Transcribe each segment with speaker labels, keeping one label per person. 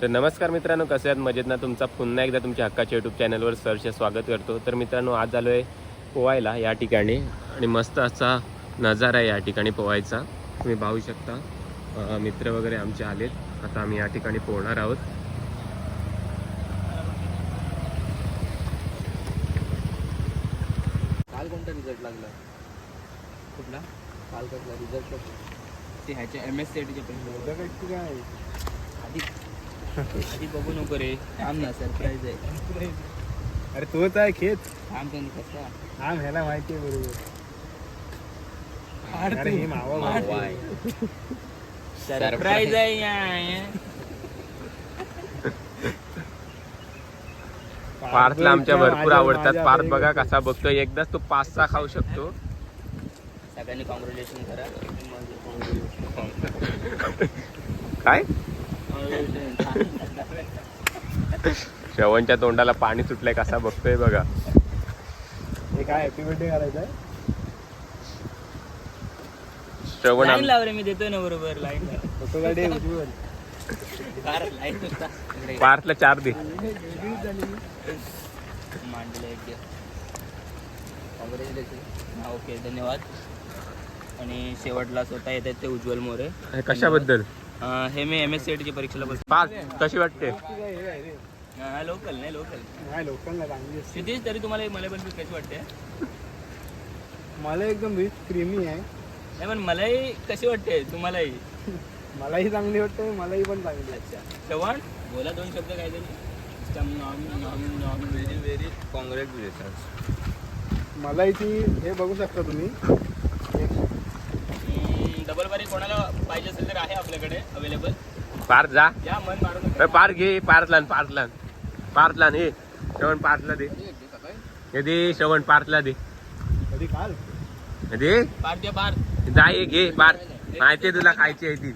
Speaker 1: तर नमस्कार मित्रांनो कसे आहात? मजेत ना? तुमचा पुन्हा एकदा तुमच्या हक्काच्या यूट्यूब चॅनलवर सरचे स्वागत करतो. तर मित्रांनो आज आलो आहे पोवायला या ठिकाणी आणि मस्त असा नजारा आहे या ठिकाणी पोवायचा तुम्ही पाहू शकता. मित्र वगैरे आमचे आलेत. आता आम्ही या ठिकाणी पोहणार आहोत.
Speaker 2: काल कोणता रिझल्ट लागला?
Speaker 3: कुठला?
Speaker 2: काल कसला? रिझल्ट
Speaker 3: ते ह्याच्या एम एस सी टीचे पण
Speaker 2: काय
Speaker 3: आधी आधी बघू नको रे. थांब ना सरप्राईज आहे.
Speaker 2: अरे तोच आहे खेत.
Speaker 3: त्यांनी कसा?
Speaker 2: हा ह्याला माहिती आहे बरोबर. अरे हे मावा आहे.
Speaker 3: सरप्राईज आहे या
Speaker 1: पार्थला आमच्या भरपूर आवडतात. पार्थ बघा कसा बघतोय. एकदाच तो पाच सहा खाऊ शकतो.
Speaker 3: सगळ्यांनी कॉंग्रॅच्युलेशन करा.
Speaker 1: काय? श्रवणच्या तोंडाला पाणी सुटलंय कसा बघतोय बघा.
Speaker 2: हे काय हॅपी बर्थडे करायचं आहे
Speaker 1: श्रवण
Speaker 3: लाईन लाव रे मी देतोय ना बरोबर लाईन
Speaker 2: फोटो
Speaker 3: लाईन
Speaker 1: पार्थला चार दे.
Speaker 3: मांडलं एक कॉंग्रॅच्युलेशन हा ओके धन्यवाद. आणि शेवटला स्वतः येतात ते उज्ज्वल मोरे.
Speaker 1: हे कशाबद्दल?
Speaker 3: हे मी एम एस सी टीच्या परीक्षेला बस
Speaker 1: पाच कशी वाटते?
Speaker 3: लोकल नाही लोकल
Speaker 2: नाही चांगली असते.
Speaker 3: क्षितिज तरी तुम्हाला मला पण कशी वाटते?
Speaker 2: मला एकदम रिच क्रीमी आहे.
Speaker 3: नाही पण मलाही कशी वाटते? तुम्हालाही.
Speaker 2: मलाही चांगली वाटते मलाही पण चांगली.
Speaker 3: अच्छा. श्रवण बोला दोन शब्द काय तरी व्हेरी व्हेरी कॉंग्रॅच्युलेशन
Speaker 2: मलाही ती हे बघू शकता तुम्ही.
Speaker 3: डबल बारी कोणाला पाहिजे असेल तर आहे. आपल्याकडे अवेलेबल
Speaker 1: पार्थ जा.
Speaker 3: या मन मारून
Speaker 1: अरे पार्थ घे पार्थला पार्थला पार्थला हे श्रवण पार्थला दे. हे दे श्रवण पार्थला दे.
Speaker 2: कधी काल?
Speaker 1: हे दे.
Speaker 3: पार द्या पार
Speaker 1: जा हे घे पार्थ. माहिती आहे तुला खायची आहे ती.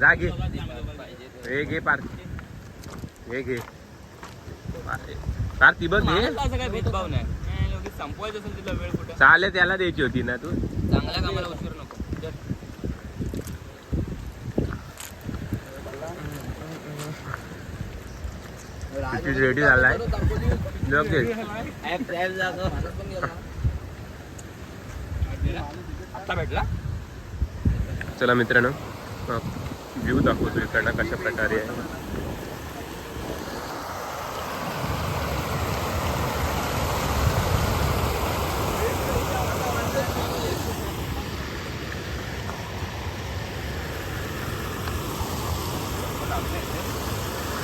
Speaker 1: जा घे. हे घे पार्थ. हे घे. पार्थ ती बघ घे.
Speaker 3: असं काय भेदभाव नाही. नाही, लगेच संपवायचं असेल तुला वेळ कुठं?
Speaker 1: चालेल त्याला द्यायची होती ना तू.
Speaker 3: चांगल्या कामाला उशीर नको
Speaker 1: किती रेडी झालाय? लगेच. चला मित्रांनो व्ह्यू दाखवतो इकडनं कशा प्रकारे आहे.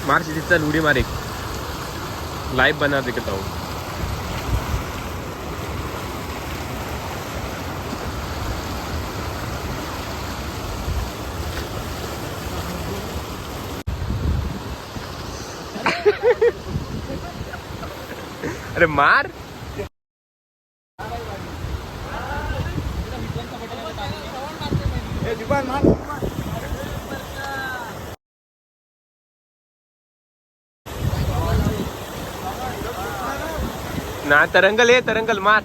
Speaker 1: मार्च तिचा उडी मारे लाईव्ह बना दिखता हूँ। अरे मार।
Speaker 2: दिवान मार।
Speaker 1: हा तरंगल ये तरंगल मार.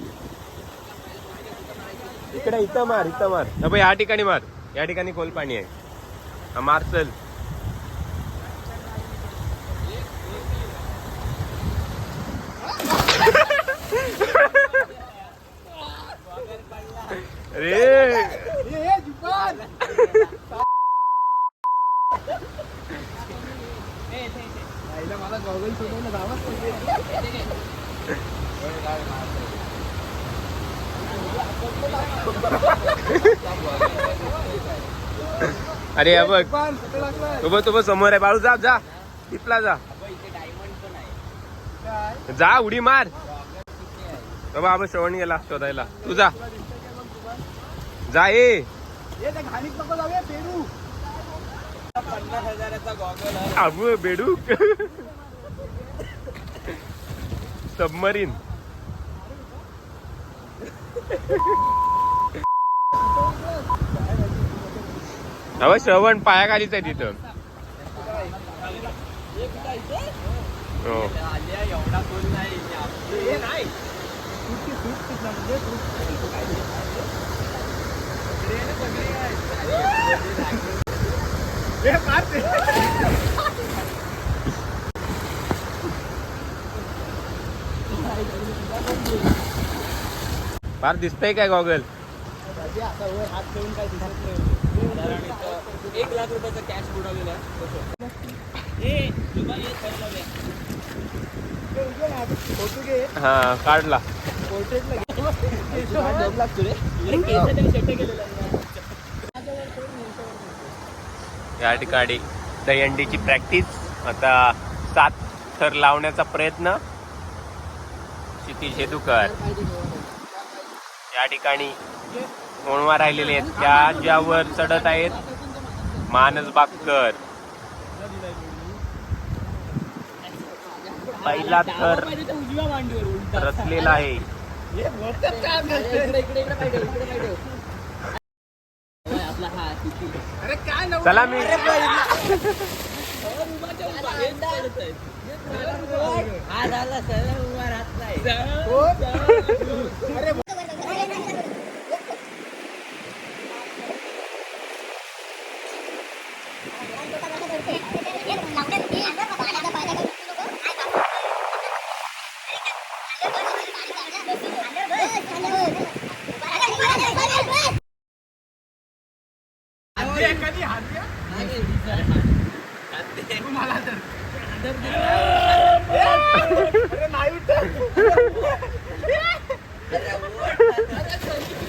Speaker 1: इकडे इथं मार इथं मार. हा या ठिकाणी मार. या ठिकाणी खोल पाणी आहे. हा मार चल. अरे.
Speaker 2: मला गॉगल
Speaker 1: अरे हा बघ. तो बघ तो बघ समोर आहे. बाळू जा जा. तिथला जा. जा उडी मार. बाबा आबा श्रवण गेला शोधायला. तू जा. जा ये
Speaker 2: बेडूक त्या घाणीत नको जाऊया पेरू
Speaker 3: पन्नास हजाराचा गॉगल
Speaker 1: आबू बेडू सबमरीन हवं श्रवण पायाखालीच आहे तिथं. हो
Speaker 3: एवढा कोण नाही
Speaker 2: हे नाही सूट की सूट कुठला म्हणजे हे मार ते.
Speaker 1: फार दिसतंय काय गॉगल?
Speaker 3: एक लाख रुपयाचा कॅश बुडवलेला आहे हा
Speaker 1: काढला. या ठिकाणी दहीहंडीची प्रॅक्टिस आता सात थर लावण्याचा प्रयत्न. क्षितिज हेदुकर या ठिकाणी कोणवा राहिलेले आहेत त्या ज्यावर चढत आहेत मानस बागकर पहिला
Speaker 3: तर.
Speaker 1: रचलेला आहे
Speaker 2: हे काम नसते.
Speaker 3: इकडे इकडे इकडे पाहिजे इकडे पाहिजे होय, आपला हा किती
Speaker 2: अरे काय नव्हतं?
Speaker 1: चला मी
Speaker 3: उभाच्या उभा हेच करत आहे. हा झाला सरळ उभा राहत नाही
Speaker 2: हो? अरे हात दे, एखादी हात दे. मला तर. अरे नाही उठत.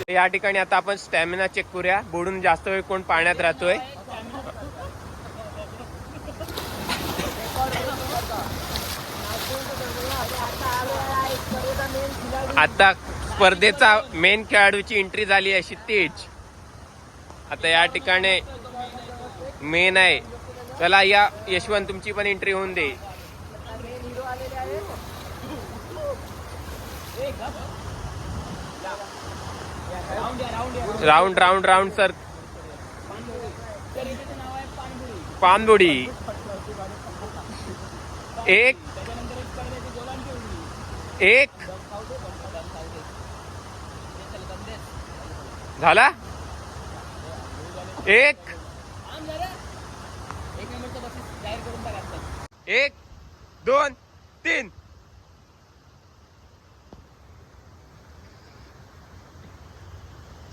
Speaker 1: या ठिकाणी आता आपण स्टॅमिना चेक करूया. बुडून जास्त वेळ कोण पाण्यात राहतोय? आता स्पर्धेचा मेन खेळाडूची एंट्री झाली आहे क्षितिज. आता या ठिकाणी मेन आहे. चला या यशवंत तुमची पण एंट्री होऊन दे. राऊंड राऊंड राऊंड सर पानबुडी. एक. एक. झाला? एक.
Speaker 3: एक
Speaker 1: दोन तीन.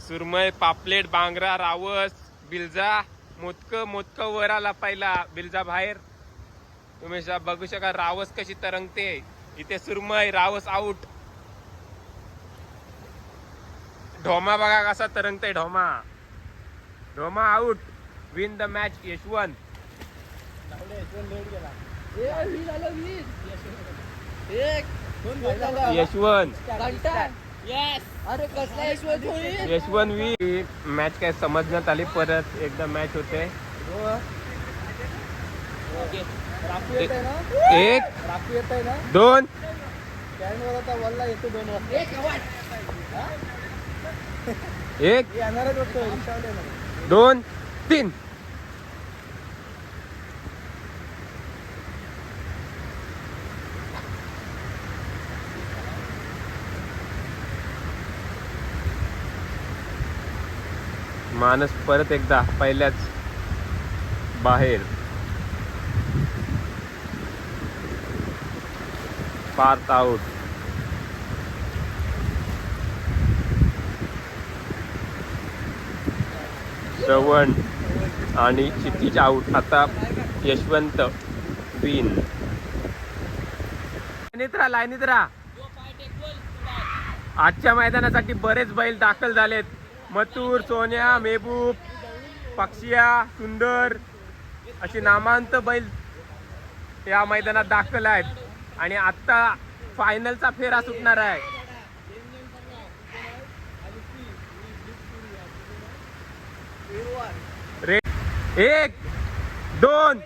Speaker 1: सुरमय पापलेट बांगरा रावस बिलजा मोदक मोदक वर आला पहिला. बिलजा बाहेर. तुम्ही शा- बघू शका रावस कशी तरंगते. इथे सुरमय रावस आऊट ढोमा बघा कसा तरंगते ढोमा. ढोमा out win the match Yashwant.
Speaker 2: Yashwant.
Speaker 1: Yashwant.
Speaker 3: घंटा. येस अरे कसला यशवंत होईल?
Speaker 1: यशवंत वी मॅच काय समजण्यात आली परत एकदा मॅच होते.
Speaker 2: हो. राखू येत आहे ना?
Speaker 1: एक.
Speaker 2: राखू येत आहे ना?
Speaker 1: दोन.
Speaker 2: दोन वाजता.
Speaker 3: एक
Speaker 1: दोन तीन. मानस परत एकदा पहिल्याच बाहेर. पार्ट आऊट श्रवण आणि क्षितिज आऊट आता यशवंत विन लाईनीत राहा लाईनीत राहा. आजच्या मैदानासाठी बरेच बैल दाखल झालेत. मथुर सोन्या मेबूब पक्षिया सुंदर अशी नामांत बैल या मैदानात दाखल आहेत. आणि आता फायनलचा फेरा सुटणार आहे. एक दोन.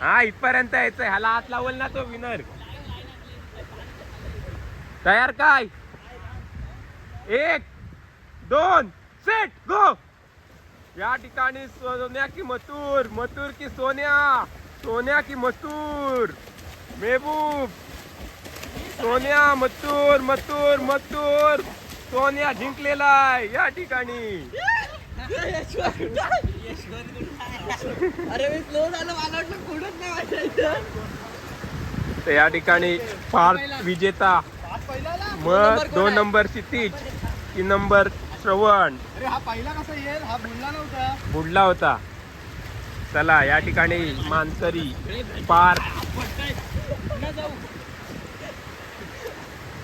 Speaker 1: हा इथपर्यंत यायचंय. ह्याला हात लावल ना तो विनर तयार काय? एक दोन सेट गो या ठिकाणी सोन्या की मथुर मथुर की सोन्या सोन्या की मथुर मेहबूब. सोन्या मथुर मथुर मथुर. सोन्या जिंकलेला आहे या ठिकाणी.
Speaker 3: अरे मी स्लो झालं मला वाटलं कुठंच नाही वाटायचं.
Speaker 1: तर या ठिकाणी फार विजेता मग दोन नंबर क्षितिज तीन नंबर श्रवण.
Speaker 2: अरे हा पहिला कसा येईल? हा बोलला नव्हता.
Speaker 1: बुडला होता. चला या ठिकाणी मानसरी पार्क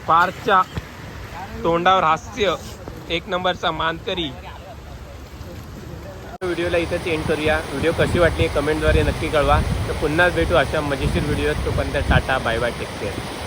Speaker 1: पार्कच्या तोंडावर हास्य एक नंबरचा मानकरी. व्हिडिओला इथंच एंड करूया. व्हिडिओ कशी वाटली कमेंटद्वारे नक्की कळवा. तर पुन्हा भेटू अशा मजेशीर व्हिडिओ तोपर्यंत ta ta bye bye take care